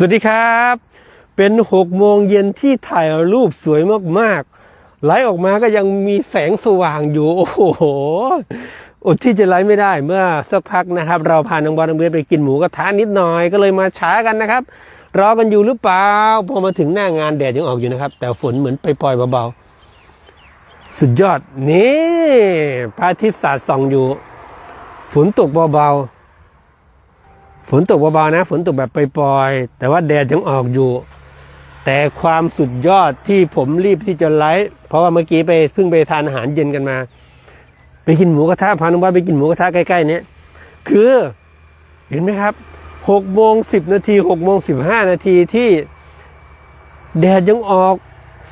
สวัสดีครับ เป็นหกโมงเย็นที่ถ่ายรูปสวยมากๆไลฟ์ออกมาก็ยังมีแสงสว่างอยู่ โอ้โหอดที่จะไลฟ์ไม่ได้เมื่อสักพักนะครับ เราพาน้องบอลน้องเบสไปกินหมูกระทะนิดหน่อยก็เลยมาช้ากันนะครับ รอกันอยู่หรือเปล่าพอมาถึงหน้างานแดดยังออกอยู่นะครับ แต่ฝนเหมือนไปปล่อยเบาๆสุดยอดนี่พระอาทิตย์สาดส่องอยู่ ฝนตกเบาๆ ฝนตกเบาๆนะ ฝนตกแบบปล่อยๆแต่ว่าแดดยังออกอยู่ แต่ความสุดยอดที่ผมรีบที่จะไลฟ์เพราะว่าเมื่อกี้ไปเพิ่งไปทานอาหารเย็นกันมา ไปกินหมูกระทะพาน้องบ้านไปกินหมูกระทะใกล้ๆเนี้ยคือเห็นไหมครับหกโมงสิบนาทีหกโมงสิบห้านาทีที่แดดยังออก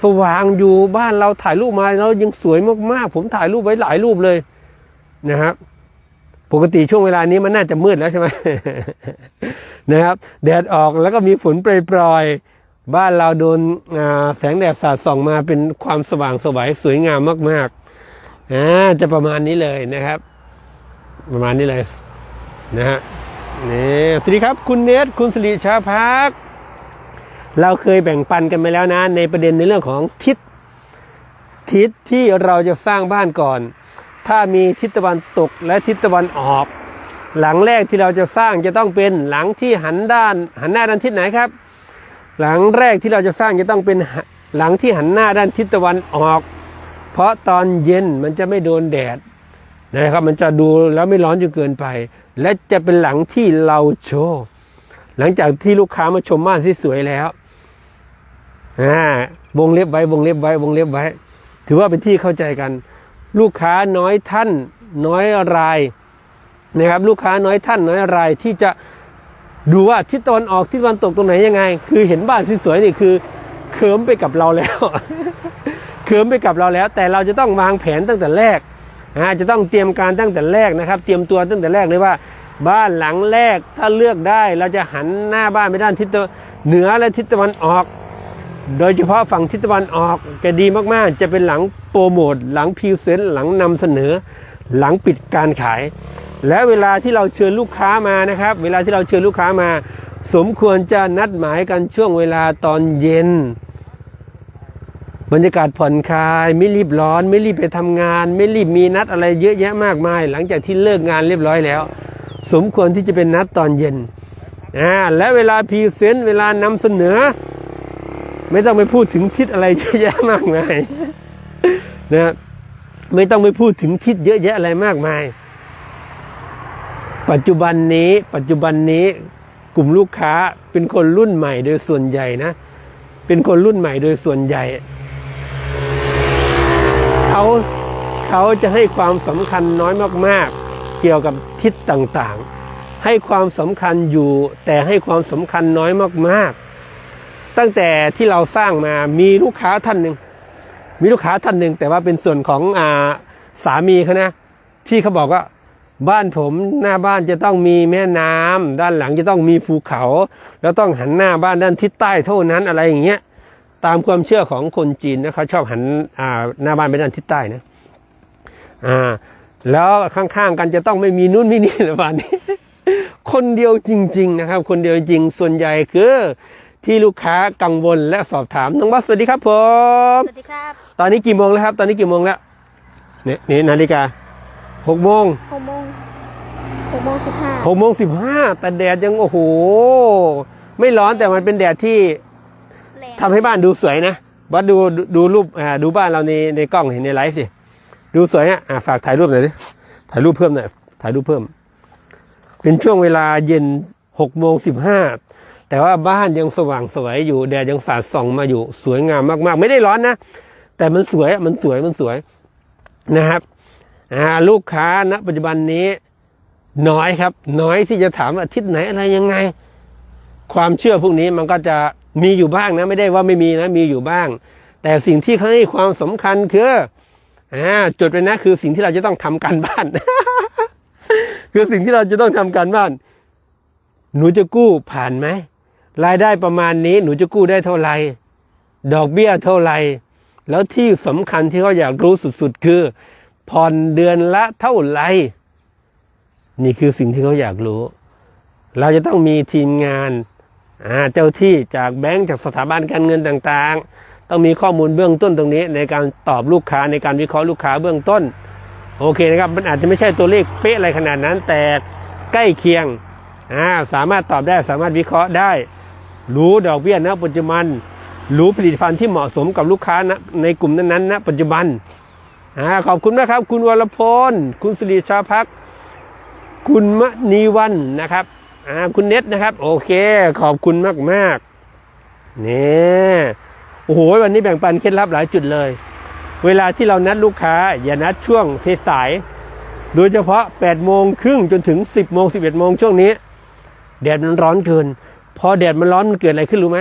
สว่างอยู่บ้านเราถ่ายรูปมาแล้วยังสวยมากๆ ผมถ่ายรูปไว้หลายรูปเลยนะครับ ปกติช่วงเวลานี้มันน่าจะมืดแล้วใช่ไหมนะครับแดดออกแล้วก็มีฝนโปรยๆบ้านเราโดนแสงแดดสาดส่องมาเป็นความสว่างสวยสวยงามมากๆอ่าจะประมาณนี้เลยนะครับ ประมาณนี้เลยนะฮะนี่สวัสดีครับ คุณเนทคุณสิริชาพักเราเคยแบ่งปันกันไปแล้วนะ ในประเด็นในเรื่องของทิศทิศที่เราจะสร้างบ้านก่อน ถ้ามีทิศตะวันตกและทิศตะวันออก หลังแรกที่เราจะสร้างจะต้องเป็นหลังที่หันด้าน หันหน้าด้านทิศไหนครับ หลังแรกที่เราจะสร้างจะต้องเป็นหลังที่หันหน้าด้านทิศตะวันออก เพราะตอนเย็นมันจะไม่โดนแดดนะครับ มันจะดูแล้วไม่ร้อนจนเกินไป และจะเป็นหลังที่เราโชว์หลังจากที่ลูกค้ามาชมบ้านที่สวยแล้วอ่าวงเล็บไว้วงเล็บไว้วงเล็บไว้ ถือว่าเป็นที่เข้าใจกัน ลูกค้าน้อยท่านน้อยรายนะครับลูกค้าน้อยท่านน้อยรายที่จะดูว่าทิศตะวันออกทิศตะวันตกตรงไหนยังไง คือเห็นบ้านที่สวยนี่คือเคิมไปกับเราแล้วเคิมไปกับเราแล้ว แต่เราจะต้องวางแผนตั้งแต่แรกนะจะต้องเตรียมการตั้งแต่แรกนะครับ เตรียมตัวตั้งแต่แรกเลยว่า บ้านหลังแรกถ้าเลือกได้เราจะหันหน้าบ้านไปด้านทิศเหนือและทิศตะวันออก โดยเฉพาะฝั่งทิศตะวันออกจะดีมากๆ จะเป็นหลังโปรโมทหลังพรีเซนต์หลังนำเสนอ หลังปิดการขาย และเวลาที่เราเชิญลูกค้ามานะครับ เวลาที่เราเชิญลูกค้ามา สมควรจะนัดหมายกันช่วงเวลาตอนเย็น บรรยากาศผ่อนคลาย ไม่รีบร้อน ไม่รีบไปทำงาน ไม่รีบมีนัดอะไรเยอะแยะมากมาย หลังจากที่เลิกงานเรียบร้อยแล้ว สมควรที่จะเป็นนัดตอนเย็นอ่าและเวลาพรีเซนต์เวลานำเสนอ ไม่ต้องไปพูดถึงทิศอะไรเยอะแยะมากมายนะไม่ต้องไปพูดถึงทิศเยอะแยะอะไรมากมาย ปัจจุบันนี้ ปัจจุบันนี้กลุ่มลูกค้าเป็นคนรุ่นใหม่โดยส่วนใหญ่นะ เป็นคนรุ่นใหม่โดยส่วนใหญ่ เขาเขาจะให้ความสำคัญน้อยมาก ๆ เกี่ยวกับทิศต่างๆ ให้ความสำคัญอยู่แต่ให้ความสำคัญน้อยมาก ๆ ตั้งแต่ที่เราสร้างมามีลูกค้าท่านหนึ่งมีลูกค้าท่านหนึ่งแต่ว่าเป็นส่วนของอ่าสามีเขานะที่เขาบอกว่าบ้านผมหน้าบ้านจะต้องมีแม่น้ำด้านหลังจะต้องมีภูเขา แล้วต้องหันหน้าบ้านด้านทิศใต้เท่านั้นอะไรอย่างเงี้ยตามความเชื่อของคนจีนนะเขาชอบหันอ่าหน้าบ้านไปด้านทิศใต้นะอ่าแล้วข้างๆกันจะต้องไม่มีนู่นไม่นี่อะไรบ้านนี้คนเดียวจริง ๆ นะครับ คนเดียวจริงส่วนใหญ่คือ ที่ลูกค้ากังวลและสอบถามน้องบัสสวัสดีครับผมสวัสดีครับ ตอนนี้กี่โมงแล้วครับ ตอนนี้กี่โมงแล้วเนี่ยนี่นาฬิกาหกโมงหกโมงหกโมงสิบห้าหกโมงสิบห้าแต่แดดยังโอ้โห ไม่ร้อนแต่มันเป็นแดดที่แรงทำให้บ้านดูสวยนะบัสดูดูดูรูปอ่าดูบ้านเราในในกล้องเห็นในไลฟ์สิดูสวยอะอะฝากถ่ายรูปหน่อยดิถ่ายรูปเพิ่มหน่อยถ่ายรูปเพิ่ม เป็นช่วงเวลาเย็นหกโมงสิบห้า แต่ว่าบ้านยังสว่างสวยอยู่แดดยังสาดส่องมาอยู่สวยงามมากๆ ไม่ได้ร้อนนะ แต่มันสวยมันสวยมันสวยนะครับลูกค้าณปัจจุบันนี้ น้อยครับ น้อยที่จะถามอาทิตย์ไหนอะไรยังไง ความเชื่อพวกนี้มันก็จะมีอยู่บ้างนะ ไม่ได้ว่าไม่มีนะ มีอยู่บ้าง แต่สิ่งที่เขาให้ความสำคัญคืออ่าจดไปนะ คือสิ่งที่เราจะต้องทำการบ้าน คือสิ่งที่เราจะต้องทำการบ้าน หนูจะกู้ผ่านไหม รายได้ประมาณนี้หนูจะกู้ได้เท่าไหร่ดอกเบี้ยเท่าไหร่แล้วที่สำคัญที่เขาอยากรู้สุดๆ คือ ผ่อนเดือนละเท่าไหร่นี่คือสิ่งที่เขาอยากรู้ เราจะต้องมีทีมงานเจ้าที่จากแบงก์จากสถาบันการเงินต่างๆ ต้องมีข้อมูลเบื้องต้นตรงนี้ ในการตอบลูกค้าในการวิเคราะห์ลูกค้าเบื้องต้น โอเคนะครับ มันอาจจะไม่ใช่ตัวเลขเป๊ะอะไรขนาดนั้น แต่ใกล้เคียงสามารถตอบได้สามารถวิเคราะห์ได้ รู้ดอกเบี้ยณปัจจุบัน รู้ผลิตภัณฑ์ที่เหมาะสมกับลูกค้าณในกลุ่มนั้นๆณปัจจุบันอ่าขอบคุณนะครับ คุณวรพลคุณสิริชาพัก คุณมณีวันนะครับอ่าคุณเน็ตนะครับ โอเค ขอบคุณมากมากๆนี่โอ้โหวันนี้แบ่งปันเคล็ดลับหลายจุดเลย เวลาที่เรานัดลูกค้า อย่านัดช่วงสายโดยเฉพาะ8โมงครึ่งจนถึง 10โมง11โมงช่วงนี้แดดมันร้อนเกิน พอแดดมันร้อนมันเกิดอะไรขึ้นรู้ไหม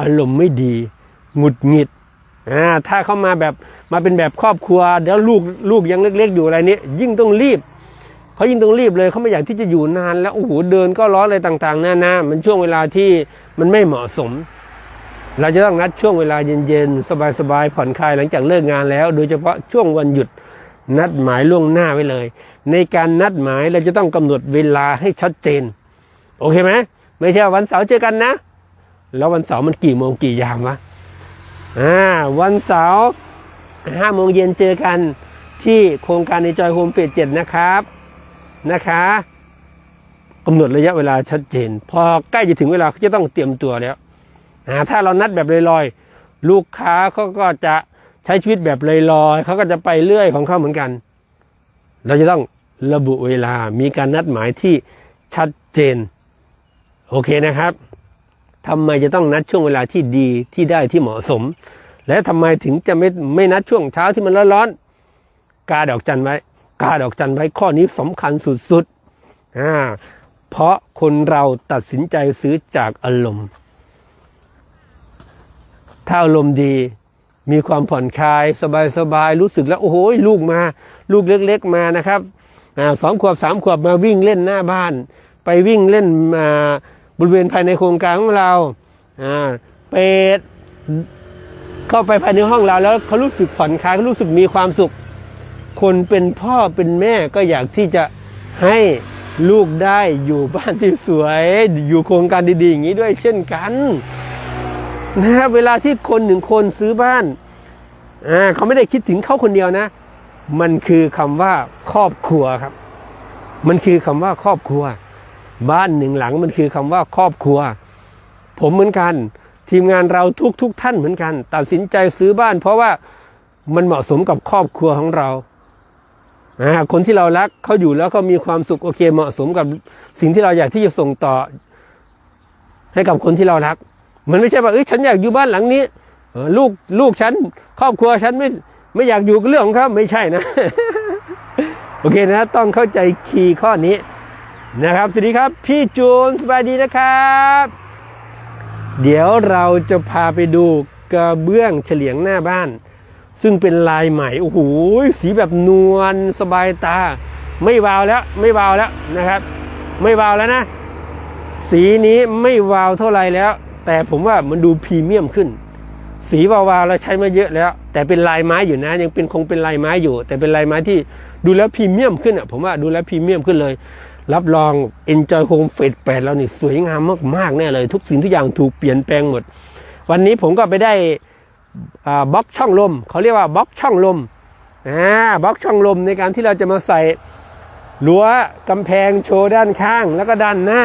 อารมณ์ไม่ดีหงุดหงิดอ่าถ้าเขามาแบบมาเป็นแบบครอบครัวเดี๋ยวลูกลูกยังเล็ก ๆ อยู่อะไรนี้ยิ่งต้องรีบเขายิ่งต้องรีบเลยเขาไม่อยากที่จะอยู่นาน แล้วโอ้โหเดินก็ร้อนอะไรต่างๆนานามันช่วงเวลาที่มันไม่เหมาะสม เราจะต้องนัดช่วงเวลาเย็นๆสบายๆผ่อนคลายหลังจากเลิกงานแล้ว โดยเฉพาะช่วงวันหยุดนัดหมายล่วงหน้าไว้เลย ในการนัดหมายเราจะต้องกำหนดเวลาให้ชัดเจน โอเคไหม ไม่ใช่วันเสาร์เจอกันนะ แล้ววันเสาร์มันกี่โมงกี่ยามวะอ่าวันเสาร์ห้าโมงเย็นเจอกันที่โครงการในจอยโฮมเฟสเจ็ดนะครับนะคะกำหนดระยะเวลาชัดเจน พอใกล้จะถึงเวลาเขาจะต้องเตรียมตัวแล้วอ่าถ้าเรานัดแบบลอยๆ ลูกค้าเขาก็จะใช้ชีวิตแบบลอยๆเขาก็จะไปเรื่อยของเขาเหมือนกัน เราจะต้องระบุเวลามีการนัดหมายที่ชัดเจน โอเคนะครับทำไมจะต้องนัดช่วงเวลาที่ดีที่ได้ที่เหมาะสม และทำไมถึงจะไม่ไม่นัดช่วงเช้าที่มันร้อนๆกาดอกจันไว้กาดอกจันไว้ข้อนี้สำคัญสุดๆอ่าเพราะคนเราตัดสินใจซื้อจากอารมณ์ ถ้าอารมณ์ดีมีความผ่อนคลายสบายๆรู้สึกแล้ว โอ้โหลูกมา ลูกเล็ก ๆมานะครับอ่าสองขวบสามขวบมาวิ่งเล่นหน้าบ้าน ไปวิ่งเล่นมา บริเวณภายในโครงการของเราอ่าเป็ดเข้าไปภายในห้องเราแล้วเขารู้สึกผ่อนคลายเขารู้สึกมีความสุข คนเป็นพ่อเป็นแม่ก็อยากที่จะให้ลูกได้อยู่บ้านที่สวย อยู่โครงการดีๆอย่างนี้ด้วยเช่นกันนะครับเวลาที่คนหนึ่งคนซื้อบ้านอ่าเขาไม่ได้คิดถึงเขาคนเดียวนะ มันคือคำว่าครอบครัวครับ มันคือคำว่าครอบครัว บ้านหนึ่งหลังมันคือคำว่าครอบครัว ผมเหมือนกัน ทีมงานเราทุกทุกๆท่านเหมือนกัน ตัดสินใจซื้อบ้าน เพราะว่ามันเหมาะสมกับครอบครัวของเราคนที่เรารักเขาอยู่แล้วเขามีความสุขโอเคเหมาะสมกับสิ่งที่เราอยากที่จะส่งต่อ ให้กับคนที่เรารัก มันไม่ใช่ว่าเอ้ยฉันอยากอยู่บ้านหลังนี้ลูกลูกฉัน ครอบครัวฉันไม่ไม่อยากอยู่ก็เรื่องของเขาไม่ใช่นะ โอเคนะ ต้องเข้าใจคีย์ข้อนี้ นะครับสวัสดีครับพี่จูนสบายดีนะครับ เดี๋ยวเราจะพาไปดูกระเบื้องเฉลียงหน้าบ้าน ซึ่งเป็นลายใหม่โอ้โหสีแบบนวลสบายตา ไม่วาวแล้วไม่วาวแล้วนะครับ ไม่วาวแล้วนะ สีนี้ไม่วาวเท่าไรแล้ว แต่ผมว่ามันดูพรีเมียมขึ้น สีวาวๆเราใช้มาเยอะแล้ว แต่เป็นลายไม้อยู่นะ ยังเป็นคงเป็นลายไม้อยู่ แต่เป็นลายไม้ที่ดูแล้วพรีเมียมขึ้นอะผมว่าดูแล้วพรีเมียมขึ้นเลย รับรอง Enjoy Home Fate 8เรานี่สวยงามมากๆแน่เลยทุกสิ่งทุกอย่างถูกเปลี่ยนแปลงหมด วันนี้ผมก็ไปได้บล็อกช่องลมเขาเรียกว่าบล็อกช่องลมอ่าบล็อกช่องลมในการที่เราจะมาใส่รั้วกำแพงโชว์ด้านข้างแล้วก็ด้านหน้า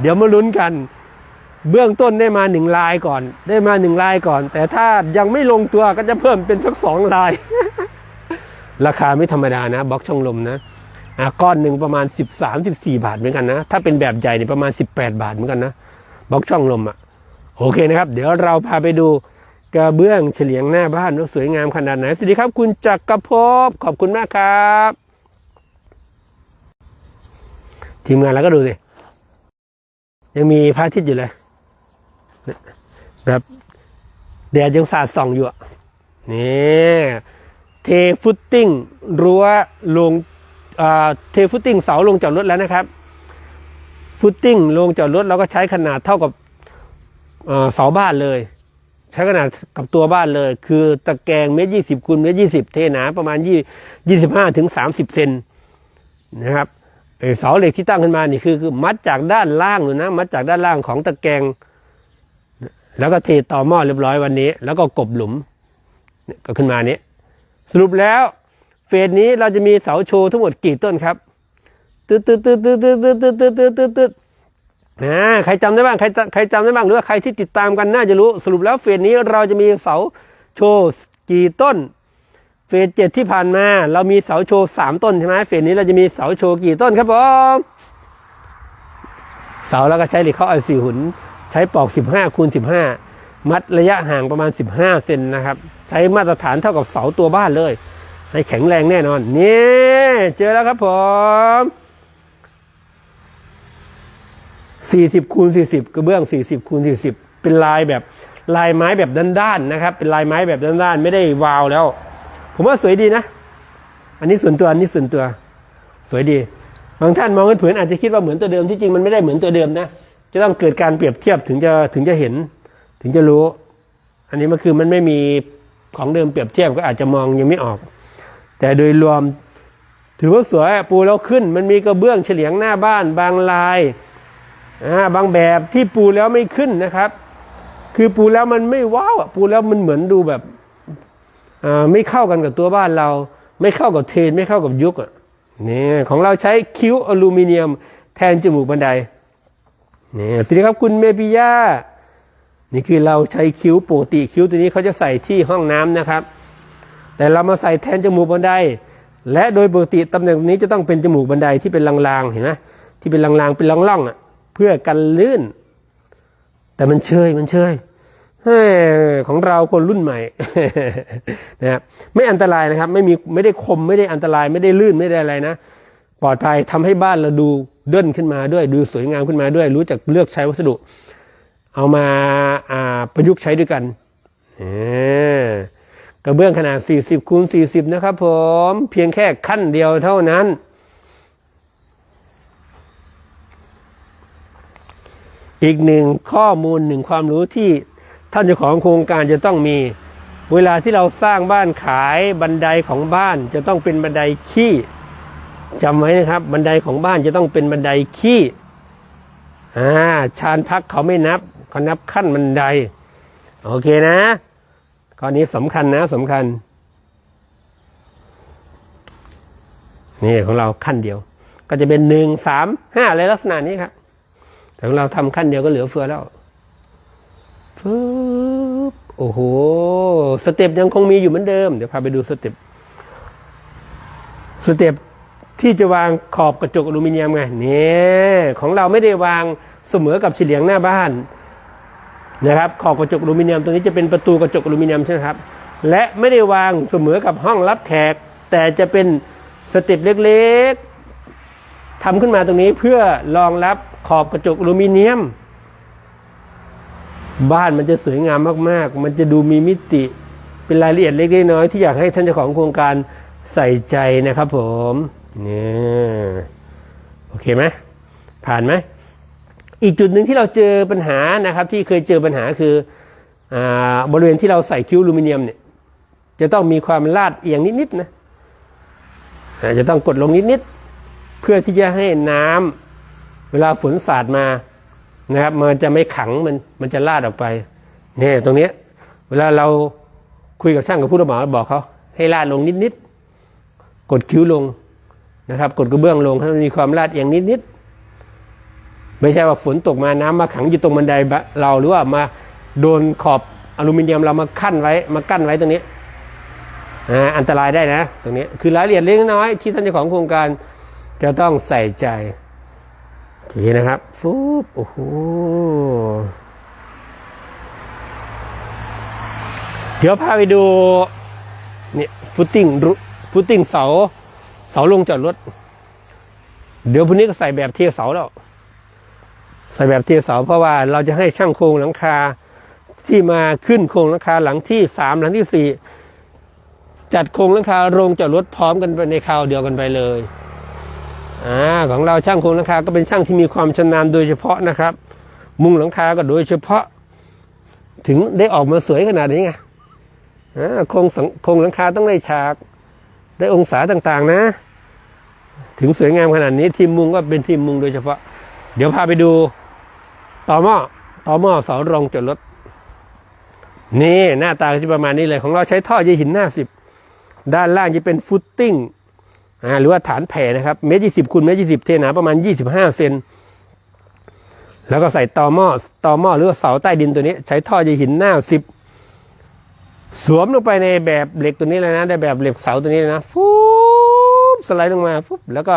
เดี๋ยวมาลุ้นกัน เบื้องต้นได้มาหนึ่งลายก่อน ได้มาหนึ่งลายก่อน แต่ถ้ายังไม่ลงตัวก็จะเพิ่มเป็นสักสองลาย ราคาไม่ธรรมดานะบล็อกช่องลมนะ ก้อนหนึ่งประมาณ 13 14 บาทเหมือนกันนะ ถ้าเป็นแบบใหญ่เนี่ยประมาณ 18 บาทเหมือนกันนะบล็อกช่องลมอะ โอเคนะครับ เดี๋ยวเราพาไปดูกระเบื้องเฉลียงหน้าบ้านว่าสวยงามขนาดไหน สวัสดีครับ คุณจักรภพขอบคุณมากครับ ทีมงานเราก็ดูสิ ยังมีพระอาทิตย์อยู่เลย แบบแดดยังสาดส่องอยู่นี่เทฟุตติ้งรั้วลง เทฟุตติ้งเสาลงจอดรถแล้วนะครับ ฟุตติ้งลงจอดรถเราก็ใช้ขนาดเท่ากับเสาบ้านเลย ใช้ขนาดกับตัวบ้านเลย คือตะแกรงเมตรยี่สิบคูณเมตรยี่สิบเทหนาประมาณยี่ยี่สิบห้าถึงสามสิบเซนนะครับเสาเหล็กที่ตั้งขึ้นมานี่คือคือมัดจากด้านล่างเลยนะ มัดจากด้านล่างของตะแกรงแล้วก็เทต่อหม้อเรียบร้อยวันนี้ แล้วก็กบหลุมก็ขึ้นมานี้สรุปแล้ว ฟสนี้เราจะมีเสาโชว์ทั้งหมดกี่ต้นครับตึ๊ดตึ๊ดตึ๊ดตึ๊ดตึ๊ดตึ๊ดตึ๊ดตึ๊ดตึ๊ดตึ๊ดตึ๊ดนะใครจำได้บ้างใครใครจำได้บ้างหรือว่าใครที่ติดตามกันน่าจะรู้สรุปแล้วเฟสนี้เราจะมีเสาโชว์กี่ต้น เฟสเจ็ดที่ผ่านมา เรามีเสาโชว์สามต้นใช่ไหมเฟสนี้เราจะมีเสาโชว์กี่ต้นครับผมเสาแล้วก็ใช้เหล็กเข้าไอสี่หุ่นใช้ปอก15คูณ15มัดระยะห่างประมาณ15เซนนะครับ ใช้มาตรฐานเท่ากับเสาตัวบ้านเลย ให้แข็งแรงแน่นอน นี่เจอแล้วครับผม40คูณ40 กระเบื้อง 40คูณ40 เป็นลายแบบลายไม้แบบด้านๆนะครับ เป็นลายไม้แบบด้านๆ ไม่ได้วาวแล้ว ผมว่าสวยดีนะ อันนี้ส่วนตัวอันนี้ส่วนตัว สวยดี บางท่านมองเผินอาจจะคิดว่าเหมือนตัวเดิมที่จริงมันไม่ได้เหมือนตัวเดิมนะ จะต้องเกิดการเปรียบเทียบถึงจะถึงจะเห็น ถึงจะรู้ อันนี้มันคือมันไม่มีของเดิมเปรียบเทียบก็อาจจะมองยังไม่ออก แต่โดยรวม ถือว่าสวยปูแล้วขึ้น มันมีกระเบื้องเฉลียงหน้าบ้านบางลายาบางแบบที่ปูแล้วไม่ขึ้นนะครับ คือปูแล้วมันไม่ว้าวปูแล้วมันเหมือนดูแบบไม่เข้ากันกับตัวบ้านเรา ไม่เข้ากับเทนไม่เข้ากับยุคอะนี่ของเราใช้คิ้วอลูมิเนียมแทนจมูกบันไดนี่สวัสดีครับคุณเมปิยานี่คือเราใช้คิ้วปกติคิ้วตัวนี้เขาจะใส่ที่ห้องน้ำนะครับ แต่เรามาใส่แทนจมูกบันได และโดยปกติตำแหน่งนี้จะต้องเป็นจมูกบันไดที่เป็นลางๆเห็นไหมที่เป็นลางๆเป็นล่องๆอะเพื่อกันลื่น แต่มันเชยมันเชยของเราคนรุ่นใหม่นะครับไม่อันตรายนะครับ ไม่มีไม่ได้คมไม่ได้อันตรายไม่ได้ลื่นไม่ได้อะไรนะปลอดภัยทำให้บ้านเราดูเด่นขึ้นมาด้วย ดูสวยงามขึ้นมาด้วย รู้จักเลือกใช้วัสดุ เอามาประยุกต์ใช้ด้วยกันเออ กระเบื้องขนาด 40คูณ40 นะครับผมเพียงแค่ขั้นเดียวเท่านั้น อีกหนึ่งข้อมูลหนึ่งความรู้ที่ท่านเจ้าของโครงการจะต้องมี เวลาที่เราสร้างบ้านขายบันไดของบ้านจะต้องเป็นบันไดขี้จำไว้นะครับ บันไดของบ้านจะต้องเป็นบันไดขี้อ่าชานพักเขาไม่นับเขานับขั้นบันได โอเคนะ ข้อนี้สำคัญนะสำคัญ นี่ของเราขั้นเดียว ก็จะเป็นหนึ่งสามห้าอะไรลักษณะนี้ครับแต่ของเราทำขั้นเดียวก็เหลือเฟือแล้วปึ๊บโอ้โห สเต็ปยังคงมีอยู่เหมือนเดิม เดี๋ยวพาไปดูสเต็ปสเต็ปที่จะวางขอบกระจกอลูมิเนียมไงเนี่ของเราไม่ได้วางเสมอกับเฉลียงหน้าบ้าน นะครับขอบกระจกอลูมิเนียมตรงนี้จะเป็นประตูกระจกอลูมิเนียมใช่ไหมครับ และไม่ได้วางเสมอกับห้องรับแขก แต่จะเป็นสเต็ปเล็กๆทำขึ้นมาตรงนี้เพื่อรองรับขอบกระจกอลูมิเนียม บ้านมันจะสวยงามมากๆ มันจะดูมีมิติเป็นรายละเอียดเล็กๆน้อยที่อยากให้ท่านเจ้าของโครงการใส่ใจนะครับผมเนี่ยโอเคไหมผ่านไหม อีกจุดหนึ่งที่เราเจอปัญหานะครับ ที่เคยเจอปัญหาคืออบริเวณที่เราใส่คิ้วลูมิเนียมเนี่ย จะต้องมีความลาดเอียงนิดๆนะจะต้องกดลงนิดๆเพื่อที่จะให้น้ำเวลาฝนสาดมานะครับ มันจะไม่ขังมันมันจะลาดออกไปเนี่ยตรงเนี้ยเวลาเราคุยกับช่างกับผู้รับเหมาบอกเขาให้ลาดลงนิดๆกดคิ้วลงนะครับ กดกระเบื้องลงให้มันมีความลาดเอียงนิดๆ ไม่ใช่ว่าฝนตกมาน้ำมาขังอยู่ตรงบันไดเราหรือว่ามาโดนขอบอลูมิเนียมเรามาขั้นไว้มากั้นไว้ตรงนี้อันตรายได้นะ ตรงนี้คือรายละเอียดเล็กน้อยที่ท่านเจ้าของโครงการจะต้องใส่ใจโอเคนะครับฟุบโอ้โหเดี๋ยวพาไปดูนี่ฟุตติ้งฟุตติ้งเสา เสาลงจอดรถ เดี๋ยวพรุ่งนี้ก็ใส่แบบเทียเสาแล้ว ใส่แบบเทียเสาเพราะว่าเราจะให้ช่างโครงหลังคาที่มาขึ้นโครงหลังคาหลังที่สามหลังที่สี่จัดโครงหลังคาลงจอดรถพร้อมกันไปในคราวเดียวกันไปเลยอ่าของเราช่างโครงหลังคาก็เป็นช่างที่มีความชำนาญโดยเฉพาะนะครับ มุงหลังคาก็โดยเฉพาะ ถึงได้ออกมาสวยขนาดนี้ไงอ่าโครงสังโครงหลังคาต้องได้ฉากได้องศาต่างๆนะ ถึงสวยงามขนาดนี้ทีมมุงก็เป็นทีมมุงโดยเฉพาะ เดี๋ยวพาไปดู ต่อหม้อต่อหม้อเสารองจอดรถนี่หน้าตาจะประมาณนี้เลยของเราใช้ท่อใยหินหน้าสิบด้านล่างจะเป็นฟุตติ้งหรือว่าฐานแผ่นะครับเมตรยี่สิบคูณเมตรยี่สิบเทหนาประมาณยี่สิบห้าเซนแล้วก็ใส่ต่อหม้อต่อหม้อหรือว่าเสาใต้ดินตัวนี้ ใช้ท่อใยหินหน้าสิบสวมลงไปในแบบเหล็กตัวนี้เลยนะในแบบเหล็กเสาตัวนี้เลยนะฟุบสไลด์ลงมาฟุบแล้วก็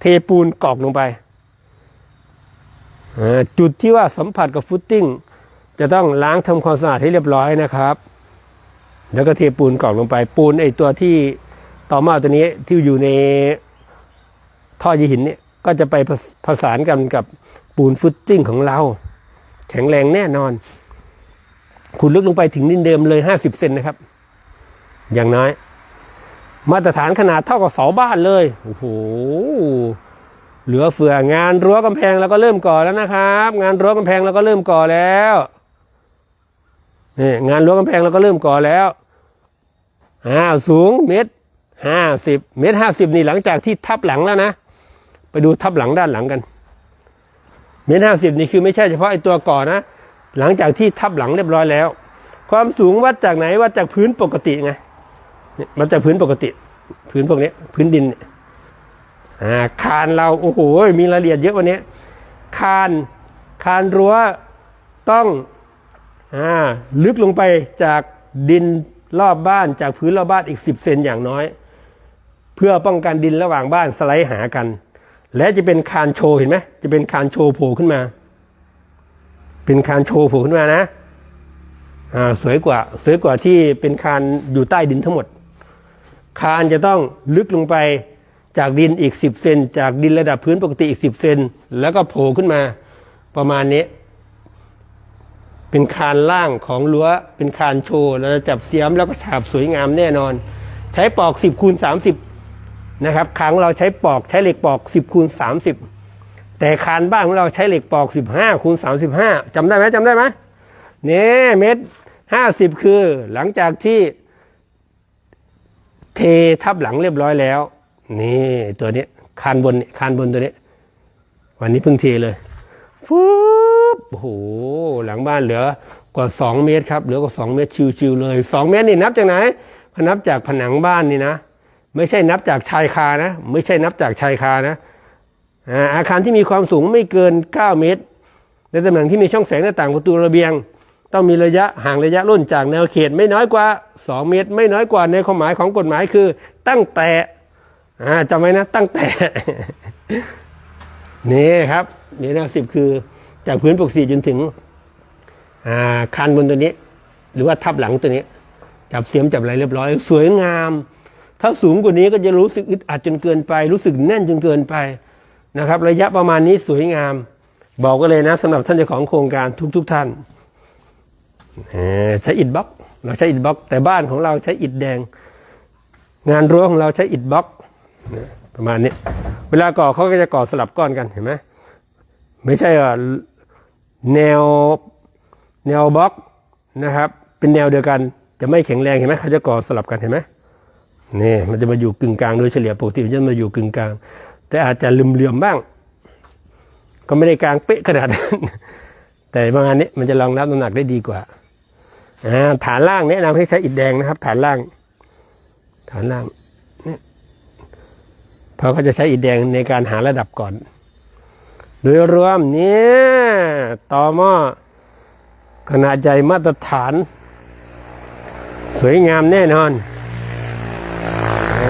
เทปูนกอกลงไป จุดที่ว่าสัมผัสกับฟุตติ้ง จะต้องล้างทำความสะอาดให้เรียบร้อยนะครับ แล้วก็เทปูนกรอกลงไป ปูนไอตัวที่ต่อมาตัวนี้ที่อยู่ในท่อยีหินเนี่ยก็จะไปผสผสานกันกับปูนฟุตติ้งของเรา แข็งแรงแน่นอน ขุดลึกลงไปถึงดินเดิมเลยห้าสิบเซนนะครับ อย่างน้อย มาตรฐานขนาดเท่ากับเสาบ้านเลย โอ้โห เหลือเฟืองานรั้วกำแพงเราก็เริ่มก่อแล้วนะครับ งานรั้วกำแพงเราก็เริ่มก่อแล้วนี่งานรั้วกำแพงเราก็เริ่มก่อแล้วอ้าวสูงเมตรห้าสิบเมตรห้าสิบนี่หลังจากที่ทับหลังแล้วนะ ไปดูทับหลังด้านหลังกัน เมตรห้าสิบนี่คือไม่ใช่เฉพาะไอตัวก่อนะ หลังจากที่ทับหลังเรียบร้อยแล้ว ความสูงวัดจากไหนวัดจากพื้นปกติไงเนี่ยวัดจากพื้นปกติ พื้นพวกนี้พื้นดินเนี่ย อ่าคานเราโอ้โหมีรายละเอียดเยอะวันนี้คานคานรั้วต้องอ่าลึกลงไปจากดินรอบบ้านจากพื้นรอบบ้านอีก 10 เซนอย่างน้อย เพื่อป้องกันดินระหว่างบ้านสไลด์หากัน และจะเป็นคานโชว์เห็นไหมจะเป็นคานโชว์โผล่ขึ้นมา เป็นคานโชว์โผล่ขึ้นมานะอ่าสวยกว่าสวยกว่าที่เป็นคานอยู่ใต้ดินทั้งหมด คานจะต้องลึกลงไป จากดินอีก 10 เซน จากดินระดับพื้นปกติอีก 10 เซน แล้วก็โผล่ขึ้นมาประมาณนี้ เป็นคานล่างของรั้ว เป็นคานโชว์เราจะจับเสียมแล้วก็ฉาบสวยงามแน่นอน ใช้ปอก 10คูณ30 นะครับคานของเราใช้ปอกใช้เหล็กปอก 10คูณ30 แต่คานบ้านของเราใช้เหล็กปอก 15คูณ35จำได้ไหมจำได้ไหมเนี่ยเมตร50 คือหลังจากที่เททับหลังเรียบร้อยแล้ว นี่ตัวนี้คานบนคานบนตัวนี้ วันนี้เพิ่งเทเลยฟูบโอ้โหหลังบ้านเหลือกว่า 2 เมตรครับเหลือกว่า 2 เมตรชิวๆเลย 2 เมตรนี่นับจากไหนนับจากผนังบ้านนี่นะ ไม่ใช่นับจากชายคานะ ไม่ใช่นับจากชายคานะอาคารที่มีความสูงไม่เกิน 9 เมตร ในตำแหน่งที่มีช่องแสงหน้าต่างประตูระเบียง ต้องมีระยะห่างระยะร่นจากแนวเขตไม่น้อยกว่า 2 เมตร ไม่น้อยกว่าในความหมายของกฎหมายคือ ตั้งแต่ อ่าจำไว้นะตั้งแต่ นี่ครับนี่นะสิบคือ จากพื้นปกติจนถึง อ่าคานบนตัวนี้ หรือว่าทับหลังตัวนี้ จับเสียมจับอะไรเรียบร้อย สวยงาม ถ้าสูงกว่านี้ก็จะรู้สึกอึดอัดจนเกินไป รู้สึกแน่นจนเกินไปนะครับ ระยะประมาณนี้สวยงาม บอกกันเลยนะสำหรับท่านเจ้าของโครงการทุก ๆท่านใช้อิฐบล็อก เราใช้อิฐบล็อก แต่บ้านของเราใช้อิฐแดง งานรั้วของเราใช้อิฐบล็อก ประมาณนี้ เวลาก่อเขาก็จะก่อสลับก้อนกันเห็นไหมไม่ใช่ว่าแนวแนวบล็อกนะครับ เป็นแนวเดียวกันจะไม่แข็งแรงเห็นไหมเขาจะก่อสลับกันเห็นไหมนี่มันจะมาอยู่กึ่งกลางโดยเฉลี่ยปกติมันจะมาอยู่กึ่งกลาง แต่อาจจะลืมเหลื่อมบ้าง ก็ไม่ได้กลางเป๊ะขนาดนั้นแต่ประมาณนี้มันจะรองรับน้ำหนักได้ดีกว่าอ่าฐานล่างแนะนำให้ใช้อิฐแดงนะครับ ฐานล่าง ฐานล่าง เพราะเขาจะใช้อิฐแดงในการหาระดับก่อน โดยรวมเนี่ยต่อหม้อขนาดใหญ่มาตรฐาน สวยงามแน่นอนอ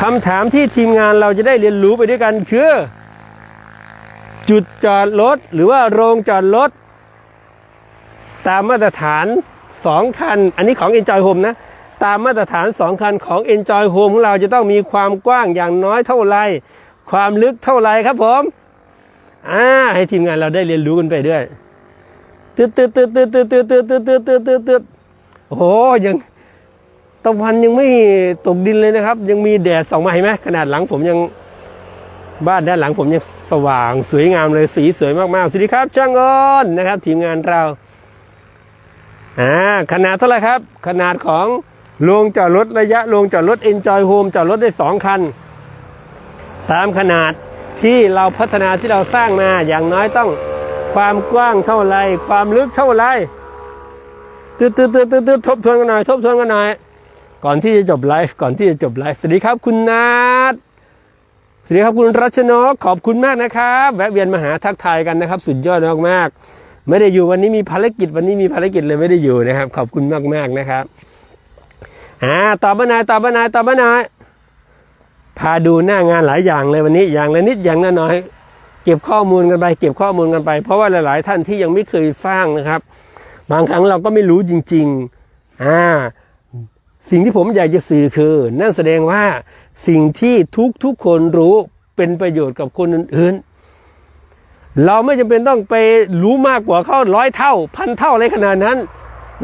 คำถามที่ทีมงานเราจะได้เรียนรู้ไปด้วยกันคือ จุดจอดรถหรือว่าโรงจอดรถตามมาตรฐาน 2 คัน อันนี้ของ Enjoy Home นะ ตามมาตรฐาน 2 คันของ Enjoy Home ของเราจะต้องมีความกว้างอย่างน้อยเท่าไร ความลึกเท่าไรครับผม อ่า ให้ทีมงานเราได้เรียนรู้กันไปด้วยตืดตืดตืดตืดตืดตืดตืดตืดตืดตืดตืดตืดโอ้โหยังตะวันยังไม่ตกดินเลยนะครับ ยังมีแดดส่องมาเห็นไหมขนาดหลังผมยังบ้านด้านหลังผมยังสว่างสวยงามเลยสีสวยมากๆสวัสดีครับช่างอ้อนนะครับ ทีมงานเราอ่าขนาดเท่าไหร่ครับ ขนาดของ ลงจอดรถระยะลงจอดรถ Enjoy Home จอดรถได้สองคัน ตามขนาดที่เราพัฒนาที่เราสร้างมาอย่างน้อยต้องความกว้างเท่าไร ความลึกเท่าไรตืดตืดตืดตืดตืดทบทวนกันหน่อย ทบทวนกันหน่อย ก่อนที่จะจบไลฟ์ก่อนที่จะจบไลฟ์สวัสดีครับคุณนัทสวัสดีครับคุณรัชนกขอบคุณมากนะครับแวะเวียนมาหาทักทายกันนะครับ สุดยอดมากๆไม่ได้อยู่วันนี้มีภารกิจวันนี้มีภารกิจเลยไม่ได้อยู่นะครับ ขอบคุณมากๆนะครับ อ่าตอบมานายตอบมานายตอบมานายพาดูหน้างานหลายอย่างเลยวันนี้อย่างละนิดอย่างละน้อย เก็บข้อมูลกันไป เก็บข้อมูลกันไป เพราะว่าหลาย ๆ ท่านที่ยังไม่เคยสร้างนะครับ บางครั้งเราก็ไม่รู้จริง ๆ อ่า สิ่งที่ผมอยากจะสื่อคือ นั่นแสดงว่าสิ่งที่ทุกทุกคนรู้เป็นประโยชน์กับคนอื่นๆ เราไม่จำเป็นต้องไปรู้มากกว่าเขาร้อยเท่า พันเท่าอะไรขนาดนั้น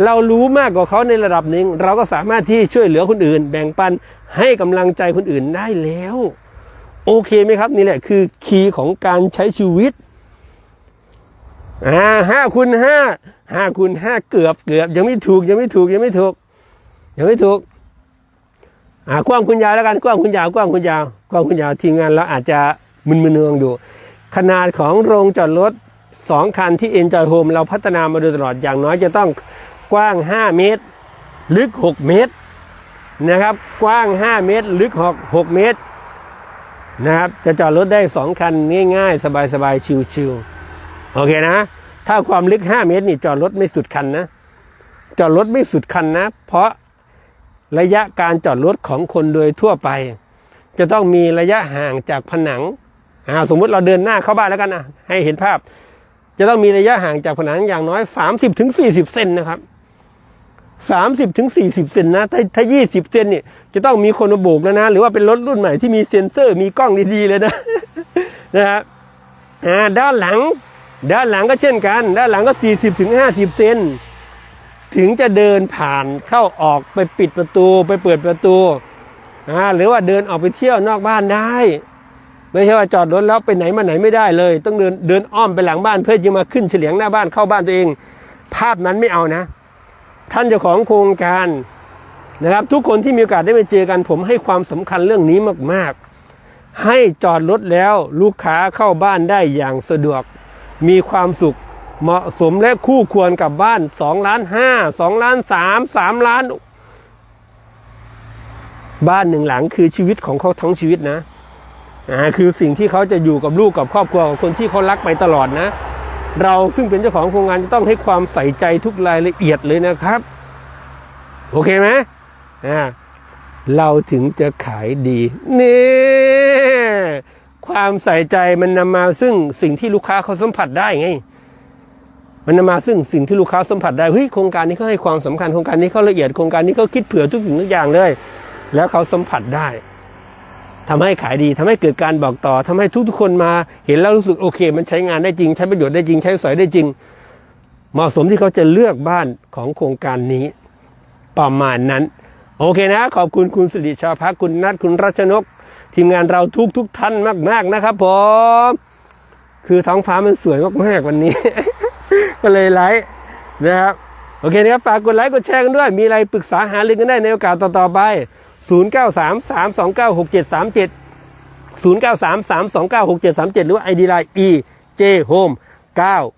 เรารู้มากกว่าเขาในระดับหนึ่ง เราก็สามารถที่ช่วยเหลือคนอื่น แบ่งปันให้กำลังใจคนอื่นได้แล้ว โอเคไหมครับ นี่แหละคือคีย์ของการใช้ชีวิตอ่าห้าคูณห้าห้าคูณห้าเกือบเกือบยังไม่ถูกยังไม่ถูกยังไม่ถูกยังไม่ถูกอ่ากว้างคุณยาวแล้วกันกว้างคุณยาวกว้างคุณยาวกว้างคุณยาวทีมงานเราอาจจะมึนๆเนืองอยู่ ขนาดของโรงจอดรถสองคันที่ Enjoy Home เราพัฒนามาโดยตลอดอย่างน้อยจะต้อง กว้าง 5 เมตร ลึก 6 เมตรนะครับ กว้าง 5 เมตร ลึก 6 6 เมตรนะครับ จะจอดรถได้ 2 คันง่ายๆ สบายๆ ชิวๆ โอเคนะ ถ้าความลึก 5 เมตรนี่จอดรถไม่สุดคันนะ จอดรถไม่สุดคันนะ เพราะระยะการจอดรถของคนโดยทั่วไป จะต้องมีระยะห่างจากผนังอ่าสมมุติเราเดินหน้าเข้าบ้านแล้วกันนะให้เห็นภาพ จะต้องมีระยะห่างจากผนังอย่างน้อย 30ถึง40 เซนนะครับ 30ถึง40เซนนะถ้าถ้า20เซนเนี่ยจะต้องมีคนมาโบกแล้วนะ หรือว่าเป็นรถรุ่นใหม่ที่มีเซ็นเซอร์มีกล้องดีๆเลยนะนะครับอ่าด้านหลัง ด้านหลังก็เช่นกัน ด้านหลังก็40ถึง50เซนถึงจะเดินผ่านเข้าออกไปปิดประตูไปเปิดประตูอ่าหรือว่าเดินออกไปเที่ยวนอกบ้านได้ ไม่ใช่ว่าจอดรถแล้วไปไหนมาไหนไม่ได้เลย ต้องเดินเดินอ้อมไปหลังบ้านเพื่อจะมาขึ้นเฉลียงหน้าบ้านเข้าบ้านตัวเอง ภาพนั้นไม่เอานะ ท่านเจ้าของโครงการนะครับ ทุกคนที่มีโอกาสได้ไปเจอกัน ผมให้ความสำคัญเรื่องนี้มากๆ ให้จอดรถแล้วลูกค้าเข้าบ้านได้อย่างสะดวก มีความสุขเหมาะสมและคู่ควรกับบ้าน2ล้าน5 2ล้าน3 3ล้าน บ้านหนึ่งหลังคือชีวิตของเขาทั้งชีวิตนะอ่าคือสิ่งที่เขาจะอยู่กับลูกกับครอบครัวกับคนที่เขารักไปตลอดนะ เราซึ่งเป็นเจ้าของโครงงานจะต้องให้ความใส่ใจทุกรายละเอียดเลยนะครับ โอเคไหมอ่าเราถึงจะขายดีนี่ความใส่ใจมันนำมาซึ่งสิ่งที่ลูกค้าเขาสัมผัสได้ไง มันนำมาซึ่งสิ่งที่ลูกค้าสัมผัสได้เฮ้ยโครงการนี้เขาให้ความสำคัญโครงการนี้เขาละเอียดโครงการนี้เขาคิดเผื่อทุกสิ่งทุกอย่างเลย แล้วเขาสัมผัสได้ ทำให้ขายดีทำให้เกิดการบอกต่อทำให้ทุกๆคนมาเห็นแล้วรู้สึกโอเค มันใช้งานได้จริง ใช้ประโยชน์ได้จริง ใช้สอยได้จริง เหมาะสมที่เขาจะเลือกบ้านของโครงการนี้ ประมาณนั้น โอเคนะ ขอบคุณคุณสิริชาพักคุณนัทคุณรัชนก ทีมงานเราทุกทุกท่านมากๆนะครับผมคือท้องฟ้ามันสวยมากๆวันนี้ ก็เลยไลฟ์นะครับโอเคนะครับฝากกดไลค์กดแชร์กันด้วย มีอะไรปรึกษาหารือกันได้ในโอกาสต่อๆไป 0 9 3 3 2 9 6 7 3 7 0 9 3 3 2 9 6 7 3 7 หรือว่า ID Line E J Home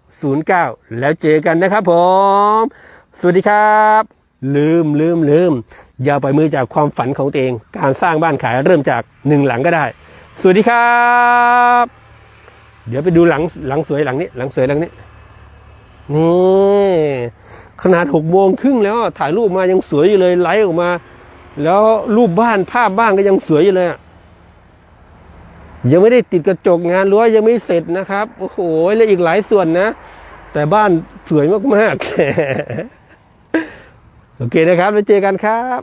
909 แล้วเจอกันนะครับผม สวัสดีครับ ลืมลืมลืมอย่าปล่อยมือจากความฝันของตัวเอง การสร้างบ้านขายเริ่มจากหนึ่งหลังก็ได้ สวัสดีครับ เดี๋ยวไปดูหลังหลังสวยหลังนี้ หลังสวยหลังนี้ นี่ ขนาดหกโมงครึ่งแล้วถ่ายรูปมายังสวยอยู่เลยไลฟ์ออกมา แล้วรูปบ้านภาพบ้านก็ยังสวยอยู่เลยยังไม่ได้ติดกระจกงานรั้วยังไม่เสร็จนะครับ โอ้โหและอีกหลายส่วนนะ แต่บ้านสวยมากๆโอเคนะครับ แล้วเจอกันครับ